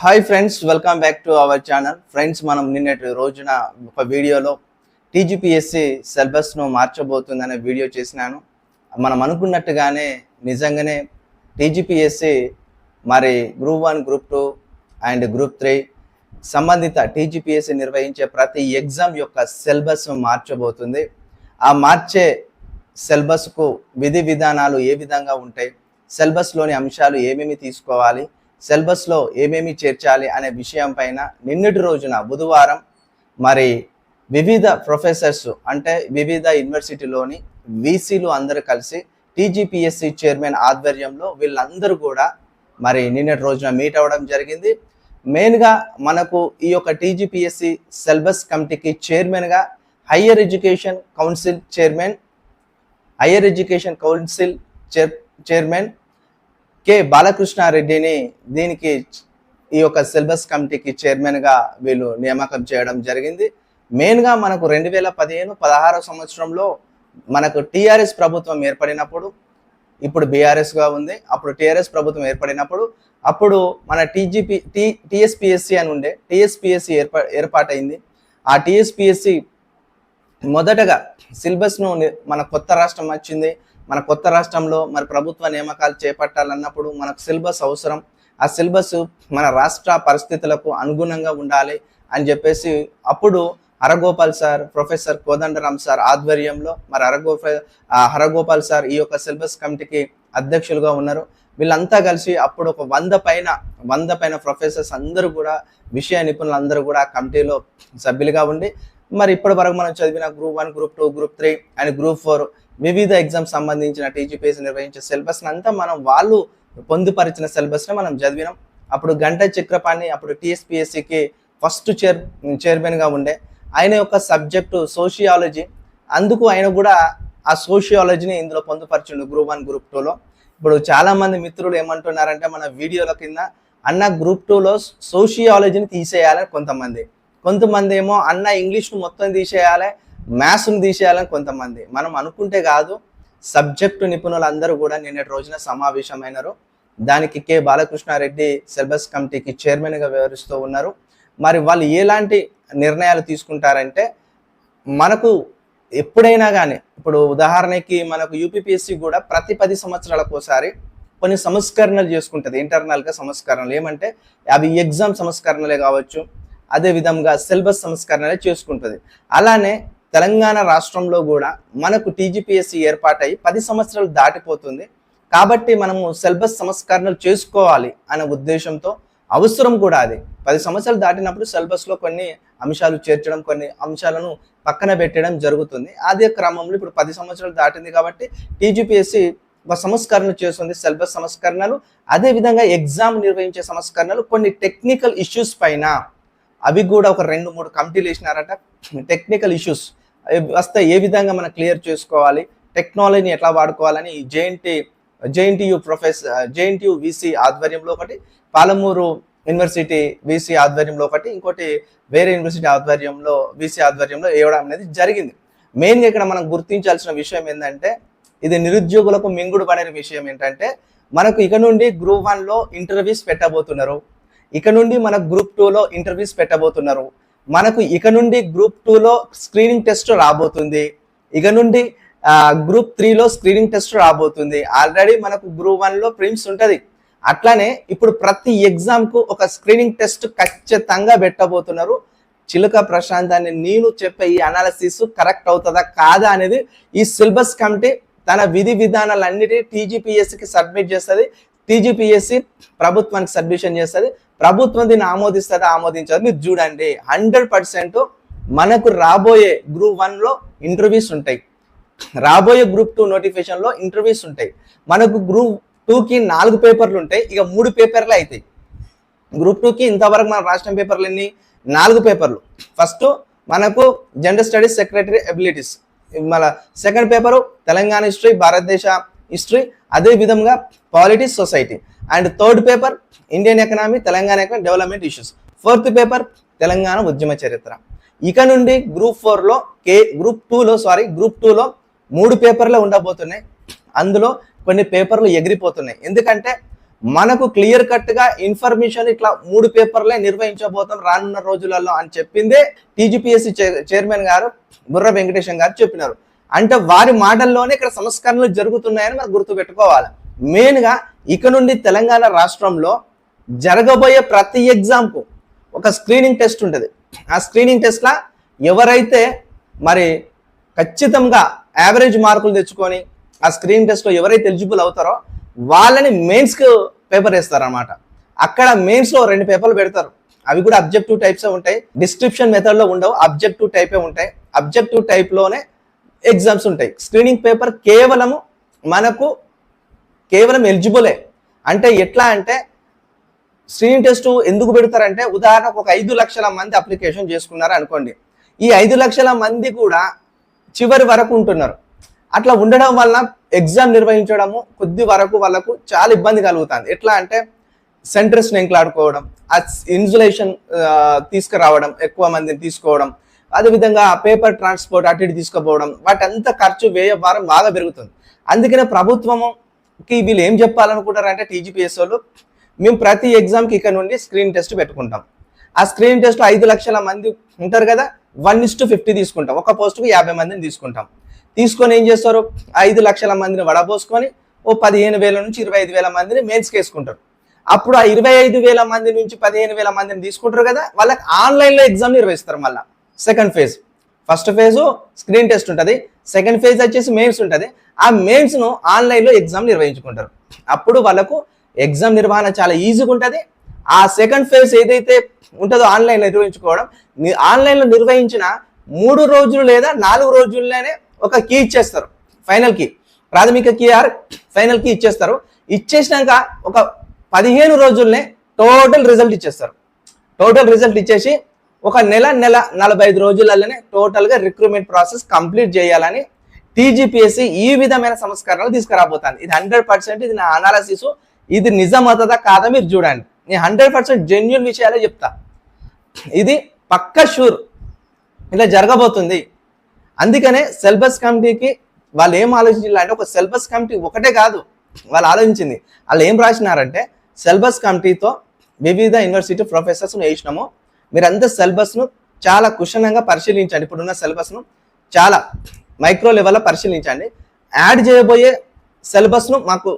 Hi friends welcome back to our channel friends మనం నిన్నటి రోజున ఒక వీడియోలో టీజీపీఎస్సి సిలబస్ను మార్చబోతుందనే వీడియో చేసినాను. మనం అనుకున్నట్టుగానే నిజంగానే టీజీపీఎస్సి మరి group one group two and group three సంబంధిత టీజీపీఎస్సి నిర్వహించే ప్రతి ఎగ్జామ్ యొక్క సిలబస్ మార్చబోతుంది. ఆ మార్చే సిలబస్కు విధి విధానాలు ఏ విధంగా ఉంటాయి? సిలబస్లోని అంశాలు ఏమేమి తీసుకోవాలి? సిలబస్లో ఏమేమి చేర్చాలి అనే విషయం పైన నిన్నటి రోజున బుధవారం మరి వివిధ ప్రొఫెసర్స్ అంటే వివిధ యూనివర్సిటీలోని వీసీలు అందరూ కలిసి టీజీపీఎస్సి చైర్మన్ ఆధ్వర్యంలో వీళ్ళందరూ కూడా మరి నిన్నటి రోజున మీట్ అవ్వడం జరిగింది. మెయిన్గా మనకు ఈ యొక్క టీజీపీఎస్సి సిలబస్ కమిటీకి చైర్మన్గా higher education council chairman higher education council chair chairman K బాలకృష్ణారెడ్డిని దీనికి ఈ యొక్క సిలబస్ కమిటీకి చైర్మన్గా వీళ్ళు నియామకం చేయడం జరిగింది. మెయిన్గా మనకు రెండు వేల పదిహేను పదహారవ సంవత్సరంలో మనకు టీఆర్ఎస్ ప్రభుత్వం ఏర్పడినప్పుడు ఇప్పుడు బీఆర్ఎస్గా ఉంది. అప్పుడు టీఆర్ఎస్ ప్రభుత్వం ఏర్పడినప్పుడు అప్పుడు మన టీజీపీ టీ టీఎస్పిఎస్సి అని ఉండే టీఎస్పిఎస్సి ఏర్పా ఏర్పాటైంది. ఆ టీఎస్పిఎస్సి మొదటగా సిలబస్ను మన కొత్త రాష్ట్రం వచ్చింది. మన కొత్త రాష్ట్రంలో మరి ప్రభుత్వ నియామకాలు చేపట్టాలన్నప్పుడు మనకు సిలబస్ అవసరం. ఆ సిలబస్ మన రాష్ట్ర పరిస్థితులకు అనుగుణంగా ఉండాలి అని చెప్పేసి అప్పుడు Haragopal sir professor Kodandaram sir ఆధ్వర్యంలో మరి హరగోప హరగోపాల్ సార్ ఈ యొక్క సిలబస్ కమిటీకి అధ్యక్షులుగా ఉన్నారు. వీళ్ళంతా కలిసి అప్పుడు ఒక వంద పైన వంద పైన ప్రొఫెసర్స్ అందరూ కూడా విషయ నిపుణులు అందరూ కూడా ఆ కమిటీలో సభ్యులుగా ఉండి మరి ఇప్పటి వరకు మనం చదివిన group one group two group three and group four వివిధ ఎగ్జామ్స్ సంబంధించిన టీజీపీఎస్ నిర్వహించే సిలబస్ అంతా మనం వాళ్ళు పొందుపరిచిన సిలబస్ని మనం చదివినాం. అప్పుడు గంట చక్రపాణి అప్పుడు టీఎస్పిఎస్సికి ఫస్ట్ చైర్ చైర్మన్గా ఉండే. ఆయన యొక్క సబ్జెక్టు సోషియాలజీ అందుకు ఆయన కూడా ఆ సోషియాలజీని ఇందులో పొందుపరిచిండు గ్రూప్ వన్ గ్రూప్ టూలో ఇప్పుడు చాలామంది మిత్రులు ఏమంటున్నారంటే మన వీడియోల కింద అన్న గ్రూప్ టూలో సోషియాలజీని తీసేయాలని కొంతమంది. కొంతమంది ఏమో అన్న ఇంగ్లీష్ను మొత్తం తీసేయాలి మ్యాథ్స్ను తీసేయాలని కొంతమంది. మనం అనుకుంటే కాదు సబ్జెక్టు నిపుణులు అందరూ కూడా నిన్నటి రోజున సమావేశమైనారు. దానికి కె బాలకృష్ణారెడ్డి సిలబస్ కమిటీకి చైర్మన్గా వ్యవహరిస్తూ ఉన్నారు. మరి వాళ్ళు ఎలాంటి నిర్ణయాలు తీసుకుంటారంటే మనకు ఎప్పుడైనా కానీ ఇప్పుడు ఉదాహరణకి మనకు యూపీపీఎస్సీ కూడా ప్రతి పది సంవత్సరాలకు ఒకసారి కొన్ని సంస్కరణలు చేసుకుంటుంది ఇంటర్నల్గా సంస్కరణలు. ఏమంటే అవి ఎగ్జామ్ సంస్కరణలే కావచ్చు అదే విధంగా సిలబస్ సంస్కరణలే చేసుకుంటుంది. అలానే తెలంగాణ రాష్ట్రంలో కూడా మనకు టీజీపీఎస్సీ ఏర్పాటై పది సంవత్సరాలు దాటిపోతుంది. కాబట్టి మనము సిలబస్ సంస్కరణలు చేసుకోవాలి అనే ఉద్దేశంతో అవసరం కూడా అది. పది సంవత్సరాలు దాటినప్పుడు సిలబస్లో కొన్ని అంశాలు చేర్చడం కొన్ని అంశాలను పక్కన పెట్టడం జరుగుతుంది. అదే క్రమంలో ఇప్పుడు పది సంవత్సరాలు దాటింది కాబట్టి టీజీపీఎస్సీ ఒక సంస్కరణ చేస్తుంది సిలబస్ సంస్కరణలు. అదే విధంగా ఎగ్జామ్ నిర్వహించే సంస్కరణలు కొన్ని టెక్నికల్ ఇష్యూస్ పైన. అవి కూడా ఒక రెండు మూడు కమిటీలు వేసినారట. Technical issues. వస్తే ఏ విధంగా మనం క్లియర్ చేసుకోవాలి టెక్నాలజీని ఎట్లా వాడుకోవాలని JNT JNTU professor JNTU VC ఆధ్వర్యంలో ఒకటి పాలమూరు యూనివర్సిటీ విసి ఆధ్వర్యంలో ఒకటి ఇంకోటి వేరే యూనివర్సిటీ ఆధ్వర్యంలో విసి ఆధ్వర్యంలో వేయడం అనేది జరిగింది. మెయిన్గా ఇక్కడ మనం గుర్తించాల్సిన విషయం ఏంటంటే ఇది నిరుద్యోగులకు మింగుడు పడే విషయం ఏంటంటే మనకు ఇక నుండి గ్రూప్ వన్లో ఇంటర్వ్యూస్ పెట్టబోతున్నారు. ఇక నుండి మన గ్రూప్ టూలో ఇంటర్వ్యూస్ పెట్టబోతున్నారు. మనకు ఇక నుండి గ్రూప్ టూలో స్క్రీనింగ్ టెస్ట్ రాబోతుంది. ఇక నుండి గ్రూప్ త్రీలో స్క్రీనింగ్ టెస్ట్ రాబోతుంది. ఆల్రెడీ మనకు గ్రూప్ వన్లో ప్రిమ్స్ ఉంటుంది. అట్లానే ఇప్పుడు ప్రతి ఎగ్జామ్కు ఒక స్క్రీనింగ్ టెస్ట్ ఖచ్చితంగా పెట్టబోతున్నారు. చిలుక ప్రశాంత్ అని నేను చెప్పే ఈ అనాలసిస్ కరెక్ట్ అవుతుందా కాదా అనేది ఈ సిలబస్ కమిటీ తన విధి విధానాలన్నిటి టీజీపీఎస్సికి సబ్మిట్ చేస్తుంది. టీజీపీఎస్సి ప్రభుత్వానికి సబ్మిషన్ చేస్తుంది. ప్రభుత్వం దీన్ని ఆమోదిస్తుందా ఆమోదించదు? మీరు చూడండి హండ్రెడ్ పర్సెంట్ మనకు రాబోయే గ్రూప్ వన్లో ఇంటర్వ్యూస్ ఉంటాయి. రాబోయే గ్రూప్ టూ నోటిఫికేషన్లో ఇంటర్వ్యూస్ ఉంటాయి. మనకు గ్రూప్ టూకి నాలుగు పేపర్లు ఉంటాయి. ఇక మూడు పేపర్లు అవుతాయి గ్రూప్ టూకి ఇంతవరకు మన రాష్ట్రం పేపర్లు ఎన్ని? నాలుగు పేపర్లు. ఫస్ట్ మనకు జనరల్ స్టడీస్ సెక్రటరీ అబిలిటీస్. మన సెకండ్ పేపరు తెలంగాణ హిస్టరీ భారతదేశ హిస్టరీ అదే విధంగా politics society. And third paper Indian economy Telangana economy development issues. Fourth paper Telangana ఉద్యమ చరిత్ర. ఇక నుండి గ్రూప్ ఫోర్లో కే గ్రూప్ టూలో సారీ గ్రూప్ టూలో మూడు పేపర్లే ఉండబోతున్నాయి. అందులో కొన్ని పేపర్లు ఎగిరిపోతున్నాయి. ఎందుకంటే మనకు క్లియర్ కట్గా ఇన్ఫర్మేషన్ ఇట్లా మూడు పేపర్లే నిర్వహించబోతాం రానున్న రోజులలో అని చెప్పిందే టీజీపీఎస్సీ చైర్మన్ గారు బుర్ర వెంకటేశం గారు చెప్పినారు. అంటే వారి మాటల్లోనే ఇక్కడ సంస్కరణలు జరుగుతున్నాయని మనం గుర్తుపెట్టుకోవాలి. మెయిన్గా ఇక నుండి తెలంగాణ రాష్ట్రంలో జరగబోయే ప్రతి ఎగ్జామ్కు ఒక స్క్రీనింగ్ టెస్ట్ ఉంటుంది. ఆ స్క్రీనింగ్ టెస్ట్లో ఎవరైతే మరి ఖచ్చితంగా యావరేజ్ మార్కులు తెచ్చుకొని ఆ స్క్రీనింగ్ టెస్ట్లో ఎవరైతే ఎలిజిబుల్ అవుతారో వాళ్ళని మెయిన్స్కి పేపర్ వేస్తారనమాట అక్కడ మెయిన్స్లో రెండు పేపర్లు పెడతారు. అవి కూడా అబ్జెక్టివ్ టైప్స్ ఉంటాయి. డిస్క్రిప్షన్ మెథడ్లో ఉండవు. అబ్జెక్టివ్ టైపే ఉంటాయి. అబ్జెక్టివ్ టైప్లోనే ఎగ్జామ్స్ ఉంటాయి. స్క్రీనింగ్ పేపర్ కేవలము మనకు కేవలం ఎలిజిబులే. అంటే ఎట్లా అంటే స్క్రీనింగ్ టెస్ట్ ఎందుకు పెడతారంటే ఉదాహరణకు ఒక ఐదు లక్షల మంది అప్లికేషన్ చేసుకున్నారు అనుకోండి. ఈ ఐదు లక్షల మంది కూడా చివరి వరకు ఉంటున్నారు. అట్లా ఉండడం వలన ఎగ్జామ్ నిర్వహించడము కొద్ది వరకు వాళ్ళకు చాలా ఇబ్బంది కలుగుతుంది. ఎట్లా అంటే సెంటర్స్ ఎంక్లాడుకోవడం ఆ ఇన్సులేషన్ తీసుకురావడం ఎక్కువ మందిని తీసుకోవడం అదేవిధంగా పేపర్ ట్రాన్స్పోర్ట్ అటు ఇటు తీసుకుపోవడం వాటి అంత ఖర్చు వ్యయ భారం బాగా పెరుగుతుంది. అందుకనే ప్రభుత్వంకి వీళ్ళు ఏం చెప్పాలనుకుంటారంటే టీజీపీఎస్ వాళ్ళు మేము ప్రతి ఎగ్జామ్కి ఇక్కడ నుండి స్క్రీన్ టెస్ట్ పెట్టుకుంటాం. ఆ స్క్రీన్ టెస్ట్ ఐదు లక్షల మంది ఉంటారు కదా వన్ ఇస్ టు ఫిఫ్టీ తీసుకుంటాం. ఒక పోస్టుకు యాభై మందిని తీసుకుంటాం. తీసుకొని ఏం చేస్తారు? ఐదు లక్షల మందిని వడపోసుకొని ఓ పదిహేను వేల నుంచి ఇరవై ఐదు వేల మందిని మెయిన్స్కి వేసుకుంటారు అప్పుడు ఆ ఇరవై ఐదు వేల మంది నుంచి పదిహేను వేల మందిని తీసుకుంటారు కదా వాళ్ళకి ఆన్లైన్లో ఎగ్జామ్ నిర్వహిస్తారు మళ్ళీ. Second phase first phase screen test ఉంటుంది. సెకండ్ ఫేజ్ వచ్చేసి మెయిన్స్ ఉంటుంది. ఆ మెయిన్స్ను ఆన్లైన్లో ఎగ్జామ్ నిర్వహించుకుంటారు. అప్పుడు వాళ్ళకు ఎగ్జామ్ నిర్వహణ చాలా ఈజీగా ఉంటుంది. ఆ సెకండ్ ఫేజ్ ఏదైతే ఉంటుందో ఆన్లైన్లో నిర్వహించుకోవడం ఆన్లైన్లో నిర్వహించిన మూడు రోజులు లేదా నాలుగు రోజుల్లోనే ఒక కీ ఇచ్చేస్తారు. ఫైనల్ కీ ప్రాథమిక కీ ఆర్ ఫైనల్ కీ ఇచ్చేస్తారు. ఇచ్చేసినాక ఒక పదిహేను రోజుల్నే టోటల్ రిజల్ట్ ఇచ్చేస్తారు. టోటల్ రిజల్ట్ ఇచ్చేసి ఒక నెల నెల నలభై ఐదు రోజులలోనే టోటల్గా రిక్రూట్మెంట్ ప్రాసెస్ కంప్లీట్ చేయాలని టీజీపీఎస్సీ ఈ విధమైన సంస్కరణలు తీసుకురాబోతాను ఇది హండ్రెడ్ పర్సెంట్ ఇది నా అనాలసిస్ ఇది నిజం అవుతుందా కాదా మీరు చూడండి. నేను హండ్రెడ్ పర్సెంట్ జెన్యున్ విషయాలే చెప్తా. ఇది పక్క షూర్. ఇలా జరగబోతుంది. అందుకనే సిలబస్ కమిటీకి వాళ్ళు ఏం ఆలోచించాలంటే ఒక సిలబస్ కమిటీ ఒకటే కాదు. వాళ్ళు ఆలోచించింది. వాళ్ళు ఏం రాసినారంటే సిలబస్ కమిటీతో వివిధ యూనివర్సిటీ ప్రొఫెసర్స్ను వేసినాము. మీరంతా సిలబస్ను చాలా కుషనంగా పరిశీలించండి. ఇప్పుడున్న సిలబస్ను చాలా మైక్రో లెవెల్లో పరిశీలించండి. యాడ్ చేయబోయే సిలబస్ను మాకు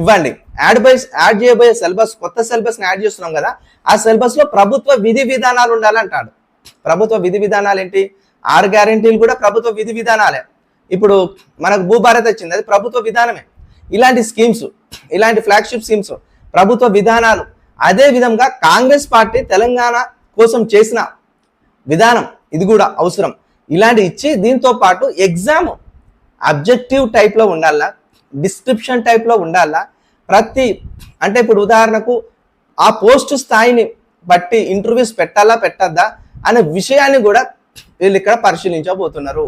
ఇవ్వండి. యాడ్ బై యాడ్ చేయబోయే సిలబస్ కొత్త సిలబస్ని యాడ్ చేస్తున్నాం కదా ఆ సిలబస్లో ప్రభుత్వ విధి విధానాలు ఉండాలంటాడు. ప్రభుత్వ విధి విధానాలు ఏంటి? ఆరు గ్యారెంటీలు కూడా ప్రభుత్వ విధి విధానాలే. ఇప్పుడు మనకు భూభారత్ వచ్చింది. అది ప్రభుత్వ విధానమే. ఇలాంటి స్కీమ్స్ ఇలాంటి ఫ్లాగ్షిప్ స్కీమ్స్ ప్రభుత్వ విధానాలు. అదే విధంగా కాంగ్రెస్ పార్టీ తెలంగాణ కోసం చేసిన విధానం ఇది కూడా అవసరం. ఇలాంటి ఇచ్చి దీంతో పాటు ఎగ్జామ్ అబ్జెక్టివ్ టైప్లో ఉండాలా? డిస్క్రిప్షన్ టైప్లో ఉండాలా? ప్రతి అంటే ఇప్పుడు ఉదాహరణకు ఆ పోస్ట్ స్థాయిని బట్టి ఇంటర్వ్యూస్ పెట్టాలా పెట్టద్దా అనే విషయాన్ని కూడా వీళ్ళు ఇక్కడ పరిశీలించబోతున్నారు.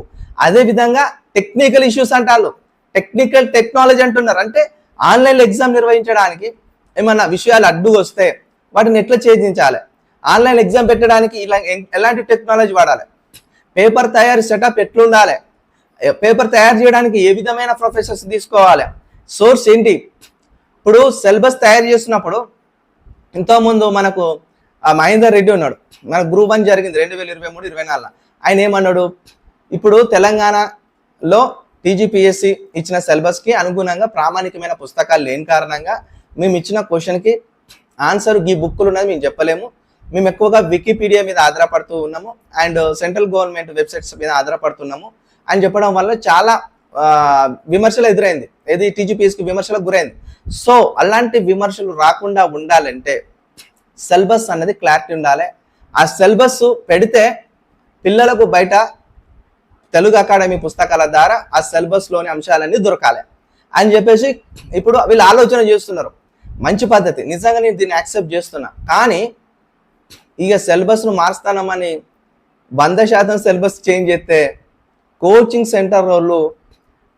అదే విధంగా టెక్నికల్ ఇష్యూస్ అంటారు టెక్నికల్ టెక్నాలజీ అంటున్నారు. అంటే ఆన్లైన్ ఎగ్జామ్ నిర్వహించడానికి ఏమన్నా విషయాలు అడ్డు వస్తే వాటిని ఎట్లా ఛేదించాలి? ఆన్లైన్ ఎగ్జామ్ పెట్టడానికి ఇలా ఎలాంటి టెక్నాలజీ వాడాలి? పేపర్ తయారు సెటప్ ఎట్లుండాలి? పేపర్ తయారు చేయడానికి ఏ విధమైన ప్రొఫెసర్స్ తీసుకోవాలి? సోర్స్ ఏంటి? ఇప్పుడు సిలబస్ తయారు చేస్తున్నప్పుడు ఇంతకుముందు మనకు ఆ మహేందర్ రెడ్డి ఉన్నాడు. మన గ్రూప్ వన్ జరిగింది రెండు వేల ఇరవై మూడు ఇరవై నాలుగులో. ఆయన ఏమన్నాడు? ఇప్పుడు తెలంగాణలో టీజీపీఎస్సి ఇచ్చిన సిలబస్కి అనుగుణంగా ప్రామాణికమైన పుస్తకాలు లేని కారణంగా మేము ఇచ్చిన క్వశ్చన్కి ఆన్సర్ ఈ బుక్కులు ఉన్నది మేము చెప్పలేము. మేము ఎక్కువగా వికీపీడియా మీద ఆధారపడుతూ ఉన్నాము అండ్ సెంట్రల్ గవర్నమెంట్ వెబ్సైట్స్ మీద ఆధారపడుతున్నాము అని చెప్పడం వల్ల చాలా విమర్శలు ఎదురైంది. ఏది? టీజీపీఎస్కి విమర్శలకు గురైంది. సో అలాంటి విమర్శలు రాకుండా ఉండాలంటే సిలబస్ అన్నది క్లారిటీ ఉండాలి. ఆ సిలబస్ పెడితే పిల్లలకు బయట తెలుగు అకాడమీ పుస్తకాల ద్వారా ఆ సిలబస్లోని అంశాలన్నీ దొరకాలి అని చెప్పేసి ఇప్పుడు వీళ్ళు ఆలోచన చేస్తున్నారు. మంచి పద్ధతి. నిజంగా నేను దీన్ని యాక్సెప్ట్ చేస్తున్నా. కానీ ఇక సిలబస్ను మారుస్తానమని వంద శాతం సిలబస్ చేంజ్ చేస్తే కోచింగ్ సెంటర్ వాళ్ళు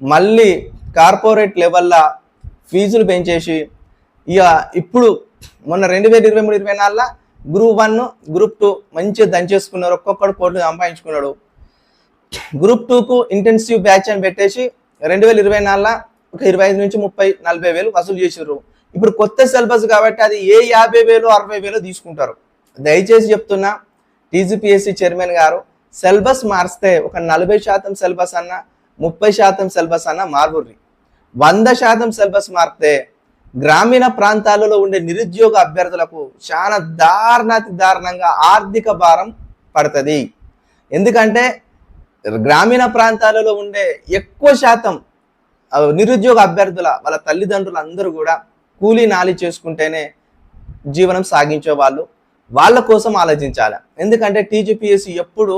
మళ్ళీ కార్పొరేట్ లెవెల్లో ఫీజులు పెంచేసి ఇక ఇప్పుడు మొన్న రెండు వేల ఇరవై మూడు ఇరవై నాలుగులో గ్రూప్ వన్ గ్రూప్ టూ మంచిగా దంచేసుకున్నారు. ఒక్కొక్కడు కోట్లు సంపాదించుకున్నాడు. గ్రూప్ టూకు ఇంటెన్సివ్ బ్యాచ్ అని పెట్టేసి రెండు వేల ఇరవై నాలుగులో ఒక ఇరవై ఐదు నుంచి ముప్పై నలభై వేలు వసూలు చేసారు ఇప్పుడు కొత్త సిలబస్ కాబట్టి అది ఏ యాభై వేలు అరవై వేలు తీసుకుంటారు. దయచేసి చెప్తున్నా టీజీపీఎస్సీ చైర్మన్ గారు సిలబస్ మార్స్తే ఒక నలభై శాతం సిలబస్ అన్న ముప్పై శాతం సిలబస్ అన్న మార్బుర్రి వంద శాతం సిలబస్ మారితే గ్రామీణ ప్రాంతాలలో ఉండే నిరుద్యోగ అభ్యర్థులకు చాలా దారుణాతి దారుణంగా ఆర్థిక భారం పడుతుంది. ఎందుకంటే గ్రామీణ ప్రాంతాలలో ఉండే ఎక్కువ శాతం నిరుద్యోగ అభ్యర్థుల వాళ్ళ తల్లిదండ్రులు అందరూ కూడా కూలీ నాలి చేసుకుంటేనే జీవనం సాగించే వాళ్ళ కోసం ఆలోచించాలి. ఎందుకంటే టీజీపీఎస్సీ ఎప్పుడు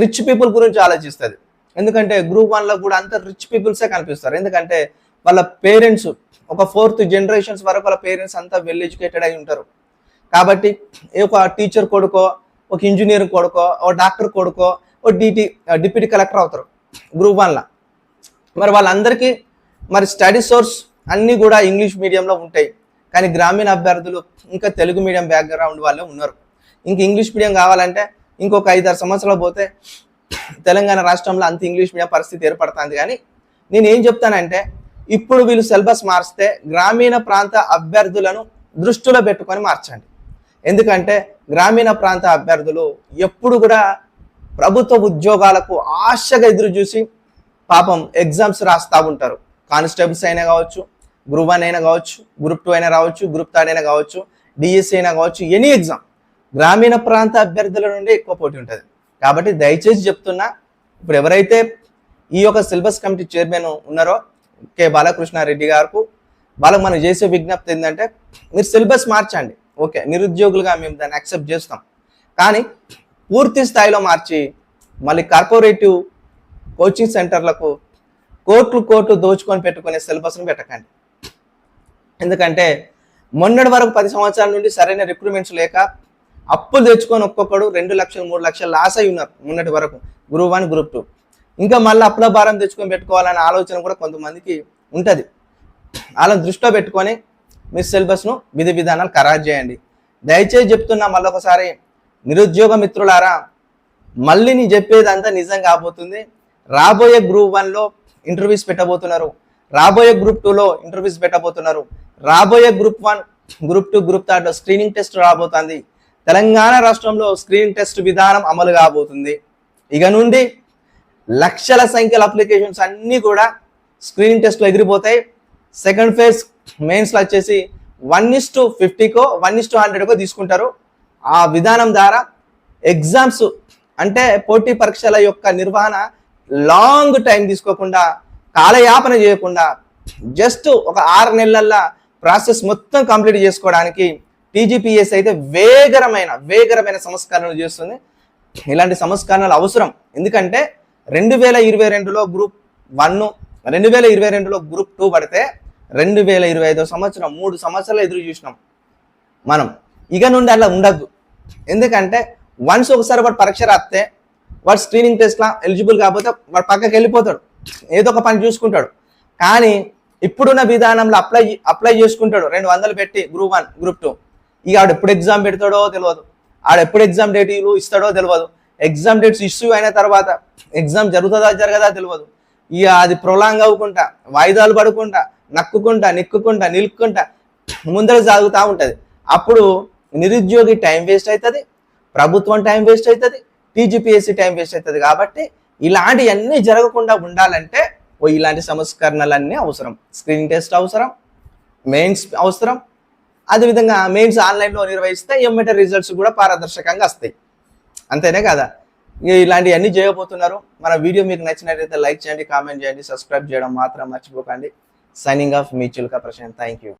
రిచ్ పీపుల్ గురించి ఆలోచిస్తుంది. ఎందుకంటే గ్రూప్ వన్లో కూడా అంత రిచ్ పీపుల్సే కనిపిస్తారు. ఎందుకంటే వాళ్ళ పేరెంట్స్ ఒక ఫోర్త్ జనరేషన్స్ వరకు వాళ్ళ పేరెంట్స్ అంతా వెల్ ఎడ్యుకేటెడ్ అయి ఉంటారు. కాబట్టి ఏ ఒక టీచర్ కొడుకో ఒక ఇంజనీర్ కొడుకో ఒక డాక్టర్ కొడుకో ఒక డిటి డిప్యూటీ కలెక్టర్ అవుతారు గ్రూప్ వన్లో మరి వాళ్ళందరికీ మరి స్టడీ సోర్స్ అన్నీ కూడా ఇంగ్లీష్ మీడియంలో ఉంటాయి. కానీ గ్రామీణ అభ్యర్థులు ఇంకా తెలుగు మీడియం బ్యాక్గ్రౌండ్ వాళ్ళే ఉన్నారు. ఇంక ఇంగ్లీష్ మీడియం కావాలంటే ఇంకొక ఐదారు సంవత్సరాలు పోతే తెలంగాణ రాష్ట్రంలో అంత ఇంగ్లీష్ మీడియం పరిస్థితి ఏర్పడుతుంది. కానీ నేను ఏం చెప్తానంటే ఇప్పుడు వీళ్ళు సిలబస్ మారిస్తే గ్రామీణ ప్రాంత అభ్యర్థులను దృష్టిలో పెట్టుకొని మార్చండి. ఎందుకంటే గ్రామీణ ప్రాంత అభ్యర్థులు ఎప్పుడు కూడా ప్రభుత్వ ఉద్యోగాలకు ఆశగా ఎదురు చూసి పాపం ఎగ్జామ్స్ రాస్తూ ఉంటారు. కానిస్టేబుల్స్ అయినా కావచ్చు గ్రూప్ వన్ అయినా కావచ్చు గ్రూప్ టూ అయినా రావచ్చు గ్రూప్ థర్డ్ అయినా కావచ్చు డిఎస్సి అయినా కావచ్చు ఎనీ ఎగ్జామ్. గ్రామీణ ప్రాంత అభ్యర్థుల నుండి ఎక్కువ పోటీ ఉంటుంది. కాబట్టి దయచేసి చెప్తున్నా ఇప్పుడు ఎవరైతే ఈ యొక్క సిలబస్ కమిటీ చైర్మన్ ఉన్నారో కె బాలకృష్ణారెడ్డి గారికి వాళ్ళకు మనం చేసే విజ్ఞప్తి ఏంటంటే మీరు సిలబస్ మార్చండి. ఓకే నిరుద్యోగులుగా మేము దాన్ని యాక్సెప్ట్ చేస్తాం. కానీ పూర్తి స్థాయిలో మార్చి మళ్ళీ కార్పొరేటివ్ కోచింగ్ సెంటర్లకు కోట్లు కోట్లు దోచుకొని పెట్టుకునే సిలబస్ను పెట్టకండి. ఎందుకంటే మొన్నటి వరకు పది సంవత్సరాల నుండి సరైన రిక్రూట్మెంట్స్ లేక అప్పులు తెచ్చుకొని ఒక్కొక్కడు రెండు లక్షలు మూడు లక్షలు లాస్ అయి ఉన్నారు మొన్నటి వరకు. గ్రూప్ వన్ గ్రూప్ టూ ఇంకా మళ్ళీ అప్పుల భారం తెచ్చుకొని పెట్టుకోవాలనే ఆలోచన కూడా కొంతమందికి ఉంటుంది. వాళ్ళని దృష్టిలో పెట్టుకొని మీ సిలబస్ను విధి విధానాలు ఖరారు చేయండి. దయచేసి చెప్తున్నా మళ్ళొకసారి నిరుద్యోగ మిత్రులారా మళ్ళీ నీ చెప్పేదంతా నిజం కాబోతుంది. రాబోయే గ్రూప్ వన్లో ఇంటర్వ్యూస్ పెట్టబోతున్నారు. రాబోయే గ్రూప్ టూలో ఇంటర్వ్యూస్ పెట్టబోతున్నారు. రాబోయే group one group two group థర్డ్లో screening test రాబోతుంది. తెలంగాణ రాష్ట్రంలో స్క్రీనింగ్ టెస్ట్ విధానం అమలు కాబోతుంది. ఇక నుండి లక్షల సంఖ్యల అప్లికేషన్స్ అన్నీ కూడా స్క్రీనింగ్ టెస్ట్లో ఎగిరిపోతాయి. సెకండ్ ఫేజ్ మెయిన్స్లో వచ్చేసి వన్ ఇస్ టు ఫిఫ్టీకో వన్ ఇస్ టు హండ్రెడ్కో తీసుకుంటారు. ఆ విధానం ద్వారా ఎగ్జామ్స్ అంటే పోటీ పరీక్షల యొక్క నిర్వహణ లాంగ్ టైం తీసుకోకుండా కాలయాపన చేయకుండా జస్ట్ ఒక ఆరు నెలల్లో ప్రాసెస్ మొత్తం కంప్లీట్ చేసుకోవడానికి టీజీపీఎస్ అయితే వేగరమైన వేగరమైన సంస్కరణలు చేస్తుంది. ఇలాంటి సంస్కరణలు అవసరం. ఎందుకంటే రెండు వేల ఇరవై రెండులో గ్రూప్ వన్ రెండు వేల ఇరవై రెండులో గ్రూప్ టూ పడితే రెండు వేల ఇరవై ఐదో సంవత్సరం మూడు సంవత్సరాలు ఎదురు చూసినాం మనం. ఇక నుండి అలా ఉండద్దు. ఎందుకంటే వన్స్ ఒకసారి వాడు పరీక్ష రాస్తే వాడు స్క్రీనింగ్ టెస్ట్లో ఎలిజిబుల్ కాకపోతే వాడు పక్కకి వెళ్ళిపోతాడు. ఏదో ఒక పని చూసుకుంటాడు. కానీ ఇప్పుడున్న విధానంలో అప్లై అప్లై చేసుకుంటాడు. రెండు వందలు పెట్టి గ్రూప్ వన్ గ్రూప్ టూ ఇక ఆడు ఎప్పుడు ఎగ్జామ్ పెడతాడో తెలియదు ఆడు ఎప్పుడు ఎగ్జామ్ డేట్లు ఇస్తాడో తెలియదు ఎగ్జామ్ డేట్స్ ఇష్యూ అయిన తర్వాత ఎగ్జామ్ జరుగుతుందా జరగదా తెలియదు ఇక అది ప్రొలాంగ్ అవ్వకుండా వాయిదాలు పడుకుంటా నక్కుకుంటా నిక్కుకుంటా నిలుక్కుంటా ముందర సాగుతూ ఉంటుంది. అప్పుడు నిరుద్యోగి టైం వేస్ట్ అవుతుంది ప్రభుత్వం టైం వేస్ట్ అవుతుంది టీజీపీఎస్సీ టైం వేస్ట్ అవుతుంది కాబట్టి ఇలాంటివన్నీ జరగకుండా ఉండాలంటే ఇలాంటి సంస్కరణలన్నీ అవసరం. స్క్రీన్ టెస్ట్ అవసరం మెయిన్స్ అవసరం. అదేవిధంగా మెయిన్స్ ఆన్లైన్లో నిర్వహిస్తే ఎమ్మట రిజల్ట్స్ కూడా పారదర్శకంగా వస్తాయి. అంతేనే కదా? ఇక ఇలాంటివన్నీ చేయబోతున్నారు. మన వీడియో మీకు నచ్చినట్లయితే లైక్ చేయండి కామెంట్ చేయండి సబ్స్క్రైబ్ చేయడం మాత్రం మర్చిపోకండి. సైనింగ్ ఆఫ్ మీ చిలుక ప్రశాంత్. Thank you